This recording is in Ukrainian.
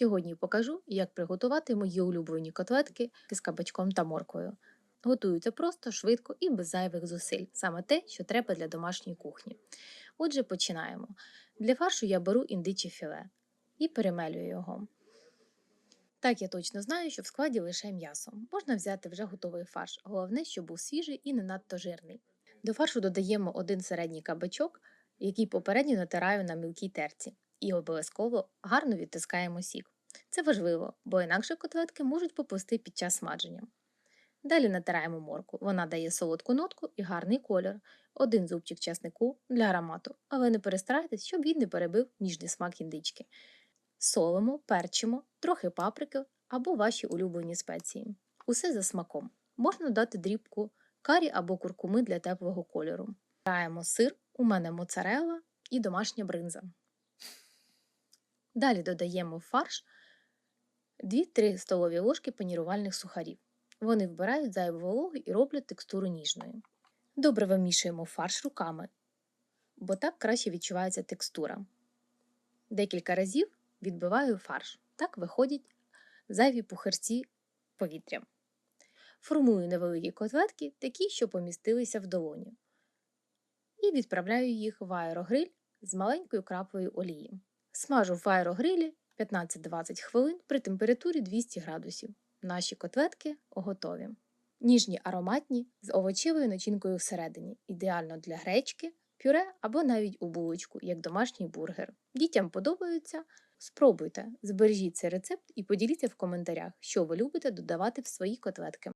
Сьогодні покажу, як приготувати мої улюблені котлетки з кабачком та морквою. Готуються просто, швидко і без зайвих зусиль, саме те, що треба для домашньої кухні. Отже, починаємо. Для фаршу я беру індиче філе і перемелюю його. Так я точно знаю, що в складі лише м'ясо. Можна взяти вже готовий фарш, головне, щоб був свіжий і не надто жирний. До фаршу додаємо один середній кабачок, який попередньо натираю на мілкій терці, і обов'язково гарно відтискаємо сік. Це важливо, бо інакше котлетки можуть попусти під час смадження. Далі натираємо морку. Вона дає солодку нотку і гарний колір. Один зубчик часнику для аромату, але не перестарайтесь, щоб він не перебив ніжний смак індички. Солимо, перчимо, трохи паприки або ваші улюблені спеції. Усе за смаком. Можна додати дрібку карі або куркуми для теплого кольору. Граємо сир, у мене моцарелла і домашня бринза. Далі додаємо в фарш 2-3 столові ложки панірувальних сухарів. Вони вбирають зайву вологу і роблять текстуру ніжною. Добре вимішуємо фарш руками, бо так краще відчувається текстура. Декілька разів відбиваю фарш. Так виходять зайві пухарці повітря. Формую невеликі котлетки, такі, що помістилися в долоні. І відправляю їх в аерогриль з маленькою краплею олії. Смажу в аерогрилі 15-20 хвилин при температурі 200 градусів. Наші котлетки готові. Ніжні ароматні з овочевою начинкою всередині, ідеально для гречки, пюре або навіть у булочку, як домашній бургер. Дітям подобаються. Спробуйте, збережіть цей рецепт і поділіться в коментарях, що ви любите додавати в свої котлетки.